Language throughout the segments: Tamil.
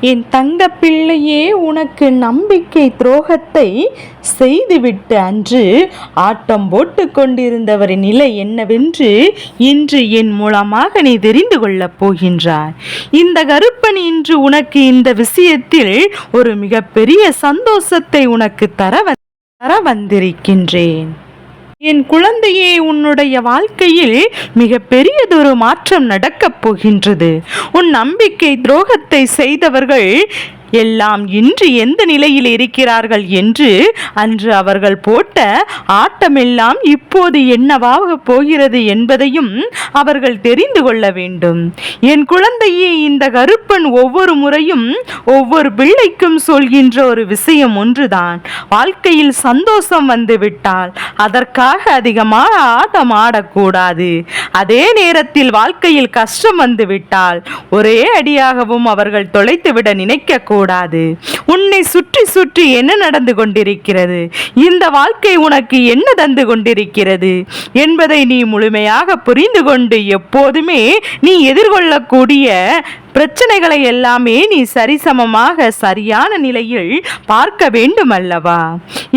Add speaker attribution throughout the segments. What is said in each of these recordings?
Speaker 1: என் தங்க பிள்ளையே உனக்கு நம்பிக்கை துரோகத்தை செய்துவிட்டு அன்று ஆட்டம் போட்டு கொண்டிருந்தவரின் நிலை என்னவென்று இன்று என் மூலமாக நீ தெரிந்து கொள்ளப் போகின்றாய். இந்த கருப்பன் இன்று உனக்கு இந்த விஷயத்தில் ஒரு மிகப்பெரிய சந்தோஷத்தை உனக்கு தர தர வந்திருக்கின்றேன். என் குழந்தையே உன்னுடைய வாழ்க்கையில் மிக பெரியதொரு மாற்றம் நடக்கப் போகின்றது உன் நம்பிக்கை துரோகத்தை செய்தவர்கள் எல்லாம் இன்று எந்த நிலையில் இருக்கிறார்கள் என்று அன்று அவர்கள் போட்ட ஆட்டமெல்லாம் இப்போது என்னவாக போகிறது என்பதையும் அவர்கள் தெரிந்து கொள்ள வேண்டும். என் குழந்தையே இந்த கருப்பன் ஒவ்வொரு முறையும் ஒவ்வொரு பிள்ளைக்கும் சொல்கின்ற ஒரு விஷயம் ஒன்றுதான். வாழ்க்கையில் சந்தோஷம் வந்து விட்டால் அதற்காக அதிகமாக ஆட்டம் ஆடக்கூடாது. அதே நேரத்தில் வாழ்க்கையில் கஷ்டம் வந்து விட்டால் ஒரே அடியாகவும் அவர்கள் தொலைத்துவிட நினைக்க கூடாது. உன்னை சுற்றி சுற்றி என்ன நடந்து கொண்டிருக்கிறது? இந்த வாழ்க்கை உனக்கு என்ன தந்து கொண்டிருக்கிறது? என்பதை நீ முழுமையாக புரிந்து கொண்டு எப்போதுமே நீ எதிர்கொள்ளக்கூடிய பிரச்சனைகளை எல்லாமே நீ சரிசமமாக சரியான நிலையில் பார்க்க வேண்டும் அல்லவா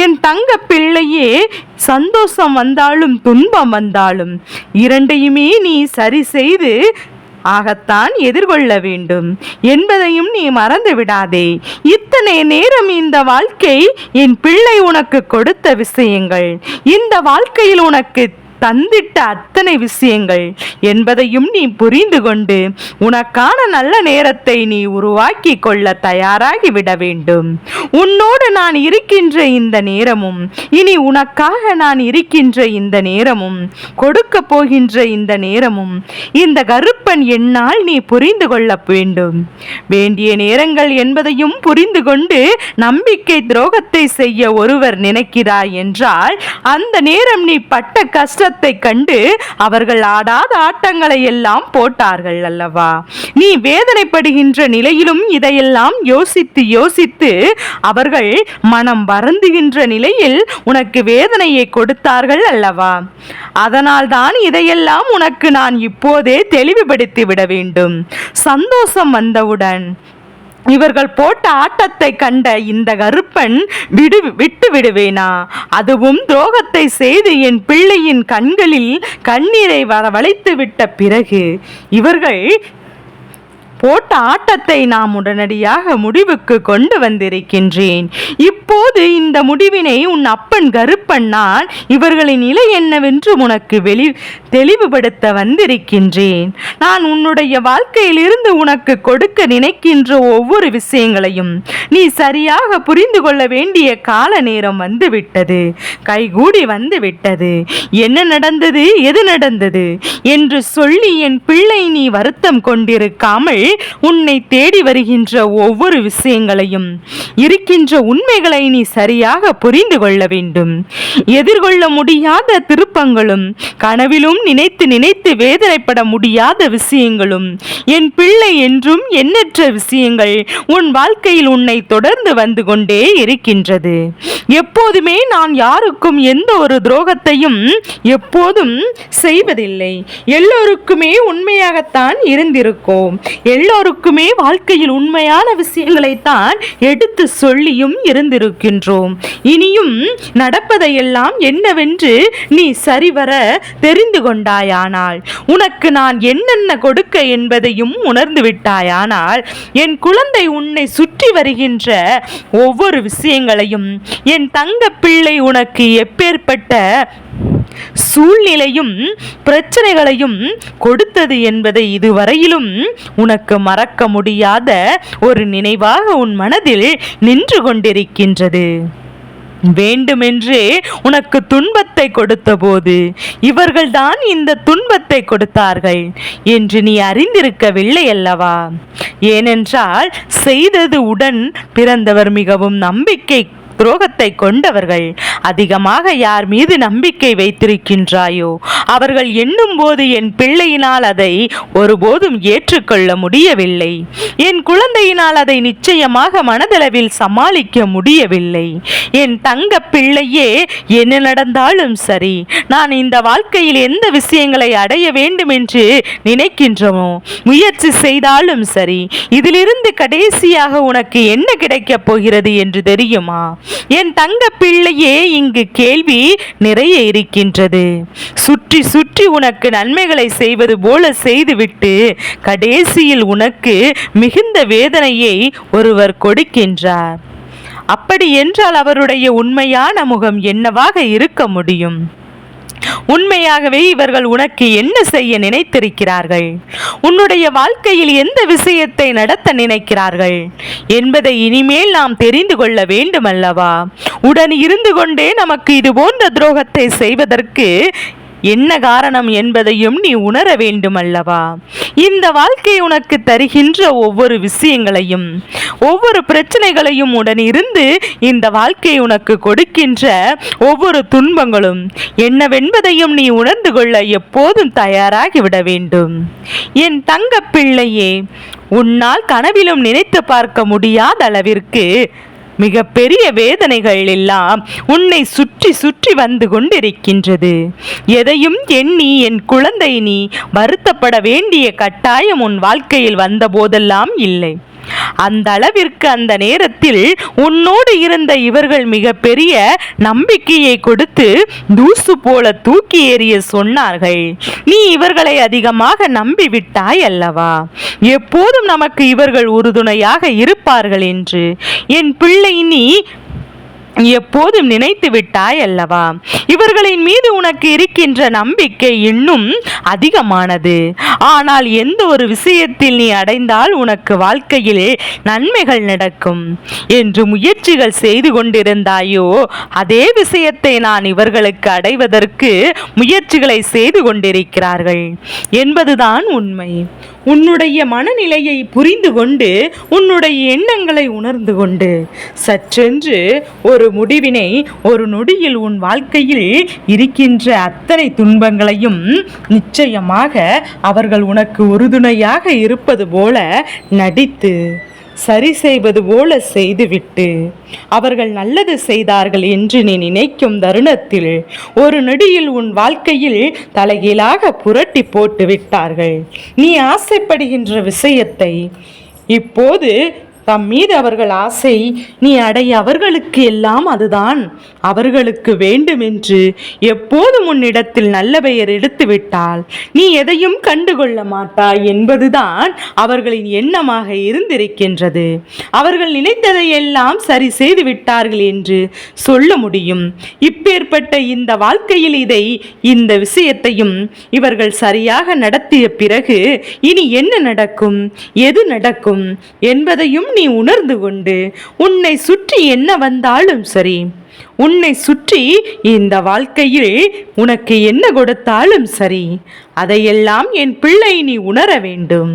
Speaker 1: என் தங்க பிள்ளையே சந்தோஷம் வந்தாலும் துன்பம் வந்தாலும் இரண்டையுமே நீ சரி செய்து ஆகத்தான் எதிர்கொள்ள வேண்டும். என்பதையும் நீ மறந்து விடாதே. இத்தனை நேரம் இந்த வாழ்க்கை என் பிள்ளை உனக்கு கொடுத்த விஷயங்கள். இந்த வாழ்க்கையில் உனக்கு தந்திட்ட அத்தனை விஷயங்கள் என்பதையும் நீ புரிந்து கொண்டு உனக்கான நல்ல நேரத்தை நீ உருவாக்கி கொள்ள தயாராகி விட வேண்டும். உன்னோடு நான் இருக்கின்ற இந்த நேரமும் இனி உனக்காக நான் இருக்கின்ற இந்த நேரமும் கொடுக்க போகின்ற இந்த நேரமும் இந்த கருப்பன் என்னால் நீ புரிந்து கொள்ள வேண்டும். வேண்டிய நேரங்கள் என்பதையும் புரிந்து கொண்டு நம்பிக்கை துரோகத்தை செய்ய ஒருவர் நினைக்கிறாய் என்றால் அந்த நேரம் நீ பட்ட கஷ்டத்தை கண்டு அவர்கள் ஆடாத ஆட்டங்களை எல்லாம் போட்டார்கள் அல்லவா? நீ வேதனைப்படுகின்ற நிலையிலும் இதையெல்லாம் யோசித்து யோசித்து அவர்கள் மனம் வருந்துகின்ற நிலையில் உனக்கு வேதனையை கொடுத்தார்கள் அல்லவா? அதனால்தான் இதையெல்லாம் உனக்கு நான் இப்போதே தெளிவுபடுத்தி விட வேண்டும். சந்தோஷம் வந்தவுடன் இவர்கள் போட்ட ஆட்டத்தை கண்ட இந்த கருப்பன் விடு விட்டு விடுவேனா அதுவும் துரோகத்தை செய்து என் பிள்ளையின் கண்களில் கண்ணீரை வரவழைத்து விட்ட பிறகு இவர்கள் போட்ட ஆட்டத்தை நாம் உடனடியாக முடிவுக்கு கொண்டு வந்திருக்கின்றேன். இப்போது இந்த முடிவினை உன் அப்பன் கருப்பண்ணான் இவர்களின் நிலை என்னவென்று உனக்கு வெளி தெளிவுபடுத்த வந்திருக்கின்றேன். நான் உன்னுடைய வாழ்க்கையிலிருந்து உனக்கு கொடுக்க நினைக்கின்ற ஒவ்வொரு விஷயங்களையும் நீ சரியாக புரிந்து கொள்ள வேண்டிய கால நேரம் வந்துவிட்டது. கைகூடி வந்து விட்டது என்ன நடந்தது? எது நடந்தது? என்று சொல்லி என் பிள்ளை நீ வருத்தம் கொண்டிருக்காமல் உன்னை தேடி வருகின்ற ஒவ்வொரு விஷயங்களையும் இருக்கின்ற உண்மைகளை நீ சரியாக புரிந்து கொள்ள வேண்டும். எதிர்கொள்ள முடியாத திருப்பங்களும் கனவிலும் நினைத்து நினைத்து வேதனைப்பட முடியாத விஷயங்களும் என் பிள்ளை என்றும் எண்ணற்ற விஷயங்கள் உன் வாழ்க்கையில் உன்னை தொடர்ந்து வந்து கொண்டே இருக்கின்றது. எப்போதுமே நான் யாருக்கும் எந்த ஒரு துரோகத்தையும் எப்போதும் செய்வதில்லை. எல்லோருக்குமே உண்மையாகத்தான் இருந்திருக்கோம். எல்லோருக்குமே வாழ்க்கையில் உண்மையான விஷயங்களைத்தான் எடுத்து சொல்லியும் இருந்திருக்கின்றோம். இனியும் நடப்பதையெல்லாம் என்னவென்று நீ சரிவர தெரிந்து கொண்டாயானால் உனக்கு நான் என்னென்ன கொடுக்க என்பதையும் உணர்ந்து விட்டாயானால் என் குழந்தை உன்னை சுற்றி வருகின்ற ஒவ்வொரு விஷயங்களையும் என் தங்க பிள்ளை உனக்கு எப்பேற்பட்ட சூழ்நிலையும் பிரச்சனைகளையும் கொடுத்தது என்பதை இதுவரையிலும் உனக்கு மறக்க முடியாத ஒரு நினைவாக உன் மனதில் நின்று கொண்டிருக்கின்றது. வேண்டுமென்றே உனக்கு துன்பத்தை கொடுத்தபோது இவர்கள்தான் இந்த துன்பத்தை கொடுத்தார்கள் என்று நீ அறிந்திருக்கவில்லை அல்லவா? ஏனென்றால் செய்தது உடன் பிறந்தவர் மிகவும் நம்பிக்கை துரோகத்தை கொண்டவர்கள். அதிகமாக யார் மீது நம்பிக்கை வைத்திருக்கின்றாயோ அவர்கள் எண்ணும் போது என் பிள்ளையினால் அதை ஒருபோதும் ஏற்றுக்கொள்ள முடியவில்லை. என் குழந்தையினால் அதை நிச்சயமாக மனதளவில் சமாளிக்க முடியவில்லை. என் தங்க பிள்ளையே என்ன நடந்தாலும் சரி நான் இந்த வாழ்க்கையில் எந்த விஷயங்களை அடைய வேண்டும் என்று நினைக்கின்றோமோ முயற்சி செய்தாலும் சரி இதிலிருந்து கடைசியாக உனக்கு என்ன கிடைக்கப் போகிறது என்று தெரியுமா? என் தங்க பிள்ளையே இங்கு கேள்வி நிறைய இருக்கின்றது. சுற்றி சுற்றி உனக்கு நன்மைகளை செய்வது போல செய்துவிட்டு கடைசியில் உனக்கு மிகுந்த வேதனையை ஒருவர் கொடுக்கின்றார். அப்படி என்றால் அவருடைய உண்மையான முகம் என்னவாக இருக்க முடியும்? உண்மையாகவே இவர்கள் உனக்கு என்ன செய்ய நினைத்திருக்கிறார்கள்? உன்னுடைய வாழ்க்கையில் எந்த விஷயத்தை நடத்த நினைக்கிறார்கள்? என்பதை இனிமேல் நாம் தெரிந்து கொள்ள வேண்டும் அல்லவா உடன் இருந்து கொண்டே நமக்கு இது போன்ற துரோகத்தை செய்வதற்கு என்ன காரணம் என்பதையும் நீ உணர வேண்டும் அல்லவா இந்த வாழ்க்கை உனக்கு தருகின்ற ஒவ்வொரு விஷயங்களையும் ஒவ்வொரு பிரச்சனைகளையும் உடனிருந்து இந்த வாழ்க்கை உனக்கு கொடுக்கின்ற ஒவ்வொரு துன்பங்களும் என்னவென்பதையும் நீ உணர்ந்து கொள்ள எப்போதும் தயாராகி விட வேண்டும். என் தங்க பிள்ளையே உன்னால் கனவிலும் நினைத்து பார்க்க முடியாத அளவிற்கு மிக பெரிய வேதனைகள் எல்லாம் உன்னை சுற்றி சுற்றி வந்து கொண்டிருக்கின்றது. எதையும் எண்ணி என் குழந்தை நீ வருத்தப்பட வேண்டிய கட்டாயம் உன் வாழ்க்கையில் வந்த போதெல்லாம் இல்லை. அந்த அளவிற்கு அந்த நேரத்தில் உன்னோடு இருந்த இவர்கள் மிக பெரிய நம்பிக்கையை கொடுத்து தூசு போல தூக்கி எறிய சொன்னார்கள். நீ இவர்களை அதிகமாக நம்பிவிட்டாய் அல்லவா? எப்போதும் நமக்கு இவர்கள் உறுதுணையாக இருப்பார்கள் என்று. என் பிள்ளை நீ எப்போதும் நினைத்து விட்டாய் அல்லவா? இவர்களின் மீது உனக்கு இருக்கின்ற நம்பிக்கை இன்னும் அதிகமானது. ஆனால் எந்த ஒரு விஷயத்தில் நீ அடைந்தால் உனக்கு வாழ்க்கையிலே நன்மைகள் நடக்கும். என்று முயற்சிகள் செய்து கொண்டிருந்தாயோ அதே விஷயத்தை நான் இவர்களுக்கு அடைவதற்கு முயற்சிகளை செய்து கொண்டிருக்கிறார்கள். என்பதுதான் உண்மை. உன்னுடைய மனநிலையை புரிந்து கொண்டு உன்னுடைய எண்ணங்களை உணர்ந்து கொண்டு. சற்றென்று ஒரு முடிவினை ஒரு நொடியில் உன் வாழ்க்கையில் இருக்கின்ற அத்தனை துன்பங்களையும் நிச்சயமாக அவர்கள் உனக்கு உறுதுணையாக இருப்பது போல நடித்து சரி செய்வது போல செய்துவிட்டு அவர்கள் நல்லது செய்தார்கள் என்று நீ நினைக்கும் தருணத்தில் ஒரு நொடியில் உன் வாழ்க்கையில் தலைகீழாக புரட்டி போட்டு விட்டார்கள். நீ ஆசைப்படுகின்ற விஷயத்தை இப்போது தம் மீது அவர்கள் ஆசை நீ அடைய அவர்களுக்கு எல்லாம் அதுதான். அவர்களுக்கு வேண்டுமென்று எப்போதும் உன்னிடத்தில் நல்ல பெயர் எடுத்துவிட்டால் நீ எதையும் கண்டுகொள்ள மாட்டாய் என்பதுதான் அவர்களின் எண்ணமாக இருந்திருக்கின்றது. அவர்கள் நினைத்ததை எல்லாம் சரி செய்து விட்டார்கள் என்று சொல்ல முடியும். இப்பேற்பட்ட இந்த வாழ்க்கையில் இதை இந்த விஷயத்தையும் இவர்கள் சரியாக நடத்திய பிறகு இனி என்ன நடக்கும் எது நடக்கும் என்பதையும் நீ உணர்ந்து கொண்டு உன்னை சுற்றி என்ன வந்தாலும் சரி உன்னை சுற்றி இந்த வாழ்க்கையில் உனக்கு என்ன கொடுத்தாலும் சரி அதையெல்லாம் என் பிள்ளை நீ உணர வேண்டும்.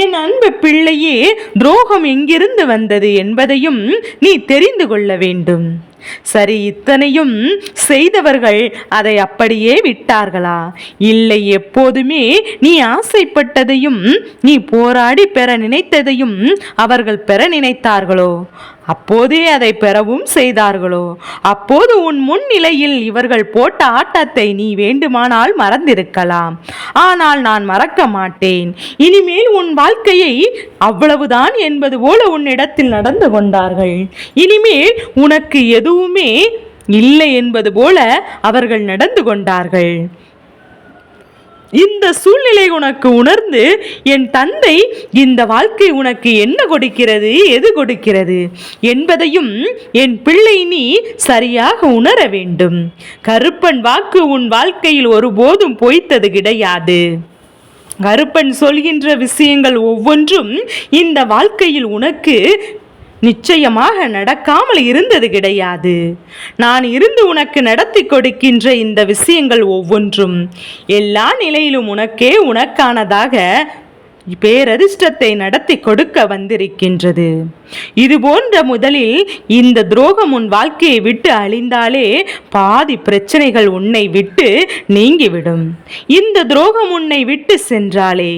Speaker 1: என் அன்பு பிள்ளையே துரோகம் எங்கிருந்து வந்தது என்பதையும் நீ தெரிந்து கொள்ள வேண்டும். சரி இத்தனையும் செய்தவர்கள் அதை அப்படியே விட்டார்களா? இல்லை எப்போதுமே நீ ஆசைப்பட்டதையும் நீ போராடி பெற நினைத்ததையும் அவர்கள் பெற நினைத்தார்களோ? அப்போதே அதை பெறவும் செய்தார்களோ? அப்போது உன் முன்னிலையில் இவர்கள் போட்ட ஆட்டத்தை நீ வேண்டுமானால் மறந்திருக்கலாம். ஆனால் நான் மறக்க மாட்டேன். இனிமேல் உன் வாழ்க்கையை அவ்வளவுதான் என்பது போல உன்னிடத்தில் நடந்து கொண்டார்கள். இனிமேல் உனக்கு எதுவுமே இல்லை என்பது போல அவர்கள் நடந்து கொண்டார்கள். இந்த சூழ்நிலை உனக்கு உணர்ந்து என் தந்தை இந்த வாழ்க்கை உனக்கு என்ன கொடுக்கிறது எது கொடுக்கிறது என்பதையும் என் பிள்ளை நீ சரியாக உணர வேண்டும். கருப்பன் வாக்கு உன் வாழ்க்கையில் ஒருபோதும் பொய்த்தது கிடையாது. கருப்பன் சொல்கின்ற விஷயங்கள் ஒவ்வொன்றும் இந்த வாழ்க்கையில் உனக்கு நிச்சயமாக நடக்காமல் இருந்தது கிடையாது. நான் இருந்து உனக்கு நடத்தி கொடுக்கின்ற இந்த விஷயங்கள் ஒவ்வொன்றும் எல்லா நிலையிலும் உனக்கே உனக்கானதாக பேரதிர்ஷ்டத்தை நடத்தி கொடுக்க வந்திருக்கின்றது. இது போன்ற முதலில் இந்த துரோகம் உன் வாழ்க்கையை விட்டு அழிந்தாலே பாதி பிரச்சனைகள் உன்னை விட்டு நீங்கிவிடும். இந்த துரோகம் உன்னை விட்டு சென்றாலே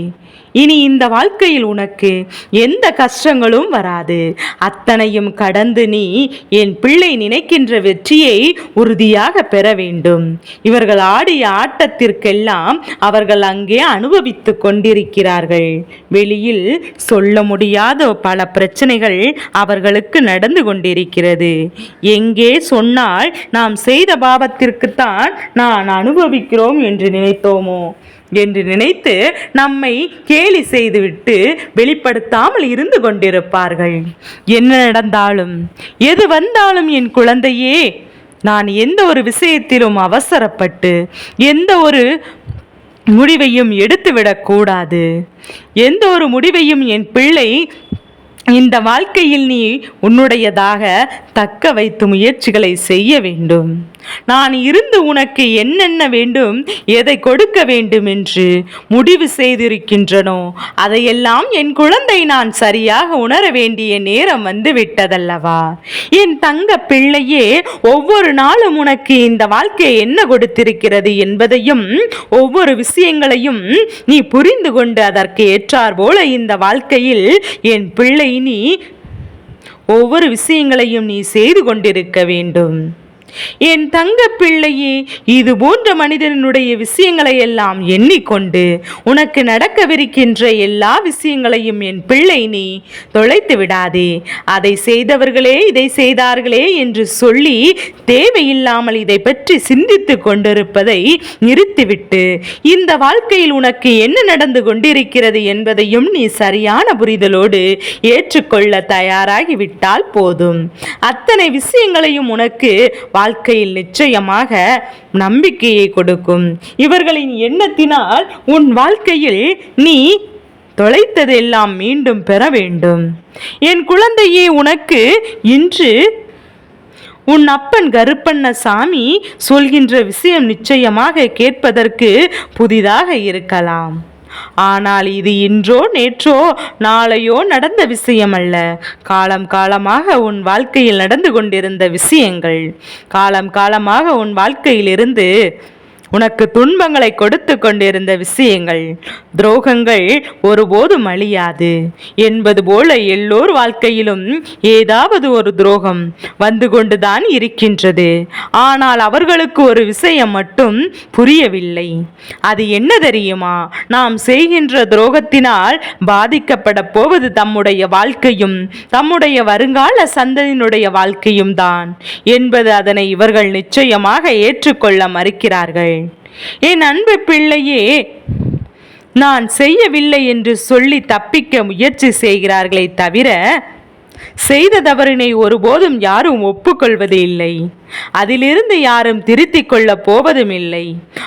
Speaker 1: இனி இந்த வாழ்க்கையில் உனக்கு எந்த கஷ்டங்களும் வராது. அத்தனையும் கடந்து நீ என் பிள்ளை நினைக்கின்ற வெற்றியை உறுதியாக பெற வேண்டும். இவர்கள் ஆடிய ஆட்டத்திற்கெல்லாம் அவர்கள் அங்கே அனுபவித்து கொண்டிருக்கிறார்கள். வெளியில் சொல்ல முடியாத பல பிரச்சனைகள் அவர்களுக்கு நடந்து கொண்டிருக்கிறது. எங்கே சொன்னால் நாம் செய்த பாவத்திற்குத்தான் நான் அனுபவிக்கிறோம் என்று நினைத்தோமோ? என்று நினைத்து நம்மை கேலி செய்துவிட்டு வெளிப்படுத்தாமல் இருந்து கொண்டிருப்பார்கள். என்ன நடந்தாலும் எது வந்தாலும் என் குழந்தையே நான் எந்த ஒரு விஷயத்திலும் அவசரப்பட்டு எந்த ஒரு முடிவையும் எடுத்துவிடக்கூடாது எந்த ஒரு முடிவையும் என் பிள்ளை இந்த வாழ்க்கையில் நீ உன்னுடையதாக தக்க வைத்து முயற்சிகளை செய்ய வேண்டும். நான் இருந்து உனக்கு என்னென்ன வேண்டும் எதை கொடுக்க வேண்டும் என்று முடிவு செய்திருக்கின்றனோ அதையெல்லாம் என் குழந்தை நான் சரியாக உணர வேண்டிய நேரம் வந்து விட்டதல்லவா என் தங்க பிள்ளையே ஒவ்வொரு நாளும் உனக்கு இந்த வாழ்க்கை என்ன கொடுத்திருக்கிறது என்பதையும் ஒவ்வொரு விஷயங்களையும் நீ புரிந்து கொண்டு அதற்கு ஏற்றார் போல இந்த வாழ்க்கையில் என் பிள்ளை நீ ஒவ்வொரு விஷயங்களையும் நீ செய்து கொண்டிருக்க வேண்டும். என் தங்க பிள்ளையே இது போன்ற மனிதனுடைய விஷயங்களை எல்லாம் எண்ணிக்கொண்டு உனக்கு நடக்கவிருக்கின்ற எல்லா விஷயங்களையும் என் பிள்ளை நீ தொலைத்து விடாதே. அதை செய்தவர்களே இதை செய்தார்களே என்று சொல்லி தேவையில்லாமல் இதை பற்றி சிந்தித்து கொண்டிருப்பதை நிறுத்திவிட்டு இந்த வாழ்க்கையில் உனக்கு என்ன நடந்து கொண்டிருக்கிறது என்பதையும் நீ சரியான புரிதலோடு ஏற்றுக்கொள்ள தயாராகிவிட்டால் போதும். அத்தனை விஷயங்களையும் உனக்கு வாழ்க்கையில் நிச்சயமாக நம்பிக்கையை கொடுக்கும். இவர்களின் எண்ணத்தினால் உன் வாழ்க்கையில் நீ தொலைத்ததெல்லாம் மீண்டும் பெற வேண்டும். என் குழந்தையே உனக்கு இன்று உன் அப்பன் கருப்பண்ண சாமி சொல்கின்ற விஷயம் நிச்சயமாக கேட்பதற்கு புதிதாக இருக்கலாம். ஆனால் இது இன்றோ நேற்றோ நாளையோ நடந்த விஷயம் அல்ல காலம் காலமாக உன் வாழ்க்கையில் நடந்து கொண்டிருந்த விஷயங்கள். காலம் காலமாக உன் வாழ்க்கையிலிருந்து உனக்கு துன்பங்களை கொடுத்து கொண்டிருந்த விஷயங்கள். துரோகங்கள் ஒருபோதும் அழியாது. என்பது போல எல்லோர் வாழ்க்கையிலும் ஏதாவது ஒரு துரோகம் வந்து கொண்டுதான் இருக்கின்றது. ஆனால் அவர்களுக்கு ஒரு விஷயம் மட்டும் புரியவில்லை. அது என்ன தெரியுமா? நாம் செய்கின்ற துரோகத்தினால் பாதிக்கப்பட போவது தம்முடைய வாழ்க்கையும் தம்முடைய வருங்கால சந்ததியினுடைய வாழ்க்கையும் தான். என்பது அதனை இவர்கள் நிச்சயமாக ஏற்றுக்கொள்ள மறுக்கிறார்கள். என் அன்பு பிள்ளையே நான் செய்யவில்லை என்று சொல்லி தப்பிக்க முயற்சி செய்கிறார்களே தவிர செய்த தவறினை ஒருபோதும் யாரும் ஒப்புக்கொள்வது இல்லை அதிலிருந்து யாரும் திருத்திக் கொள்ளப் போவதும் இல்லை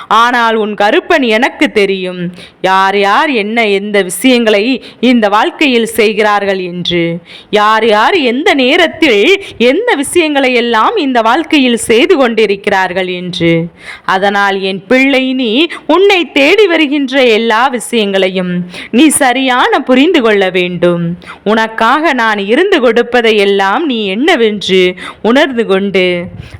Speaker 1: ஆனால் உன் கருப்பன் எனக்கு தெரியும். யார் யார் என்ன எந்த விஷயங்களை இந்த வாழ்க்கையில் செய்கிறார்கள் என்று. யார் யார் எந்த நேரத்தில் எந்த விஷயங்களை எல்லாம் இந்த வாழ்க்கையில் செய்து கொண்டிருக்கிறார்கள் என்று. அதனால் என் பிள்ளை நீ உன்னை தேடி வருகின்ற எல்லா விஷயங்களையும் நீ சரியான புரிந்து கொள்ள வேண்டும். உனக்காக நான் இருந்து கொடுப்பதை எல்லாம் நீ என்னவென்று உணர்ந்து கொண்டு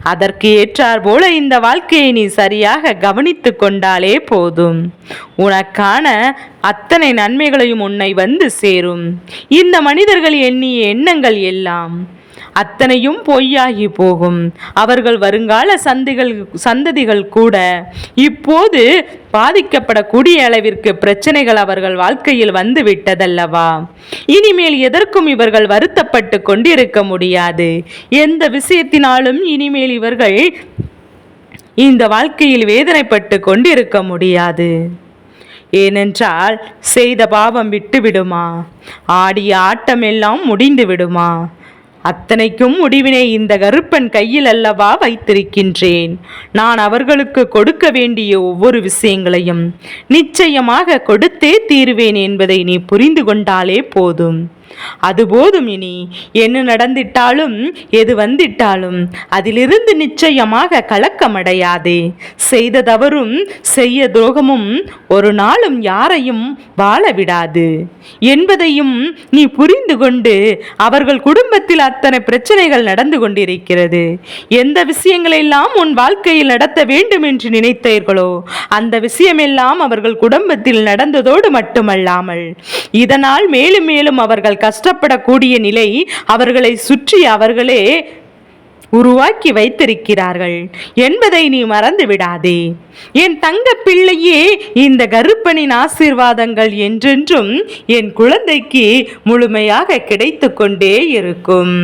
Speaker 1: அதற்கு ஏற்றார் போல இந்த வாழ்க்கையை நீ சரியாக கவனித்து கொண்டாலே போதும். உனக்கான அத்தனை நன்மைகளையும் உன்னை வந்து சேரும். இந்த மனிதர்கள் எண்ணிய எண்ணங்கள் எல்லாம் அத்தனையும் பொய்யாகி போகும். அவர்கள் வருங்கால சந்திகள் சந்ததிகள் கூட இப்போது பாதிக்கப்படக்கூடிய அளவிற்கு பிரச்சனைகள் அவர்கள் வாழ்க்கையில் வந்து விட்டதல்லவா? இனிமேல் எதற்கும் இவர்கள் வருத்தப்பட்டு கொண்டிருக்க முடியாது. எந்த விஷயத்தினாலும் இனிமேல் இவர்கள் இந்த வாழ்க்கையில் வேதனைப்பட்டு கொண்டிருக்க முடியாது. ஏனென்றால் செய்த பாவம் விட்டு விடுமா ஆடிய ஆட்டமெல்லாம் முடிந்து விடுமா அத்தனைக்கும் முடிவினை இந்த கருப்பன் கையில் அல்லவா வைத்திருக்கின்றேன். நான் அவர்களுக்கு கொடுக்க வேண்டிய ஒவ்வொரு விஷயங்களையும் நிச்சயமாக கொடுத்தே தீருவேன் என்பதை நீ புரிந்து கொண்டாலே போதும். அது போதும் இனி. என்ன நடந்திட்டாலும் எது வந்திட்டாலும் அதிலிருந்து நிச்சயமாக கலக்கமடையாதே. செய்த தவறும் செய்ய துரோகமும் ஒரு நாளும் யாரையும் வாழ விடாது என்பதையும் நீ புரிந்து கொண்டு அவர்கள் குடும்பத்தில் அத்தனை பிரச்சனைகள் நடந்து கொண்டிருக்கிறது. எந்த விஷயங்களெல்லாம் உன் வாழ்க்கையில் நடத்த வேண்டும் என்று நினைத்தீர்களோ அந்த விஷயமெல்லாம் அவர்கள் குடும்பத்தில் நடந்ததோடு மட்டுமல்லாமல் இதனால் மேலும் மேலும் அவர்கள் கஷ்டப்படக்கூடிய நிலை அவர்களை சுற்றி அவர்களே உருவாக்கி வைத்திருக்கிறார்கள். என்பதை நீ மறந்து விடாதே. என் தங்க பிள்ளையே இந்த கருப்பனின் ஆசீர்வாதங்கள் என்றென்றும் என் குழந்தைக்கு முழுமையாக கிடைத்து கொண்டே இருக்கும்.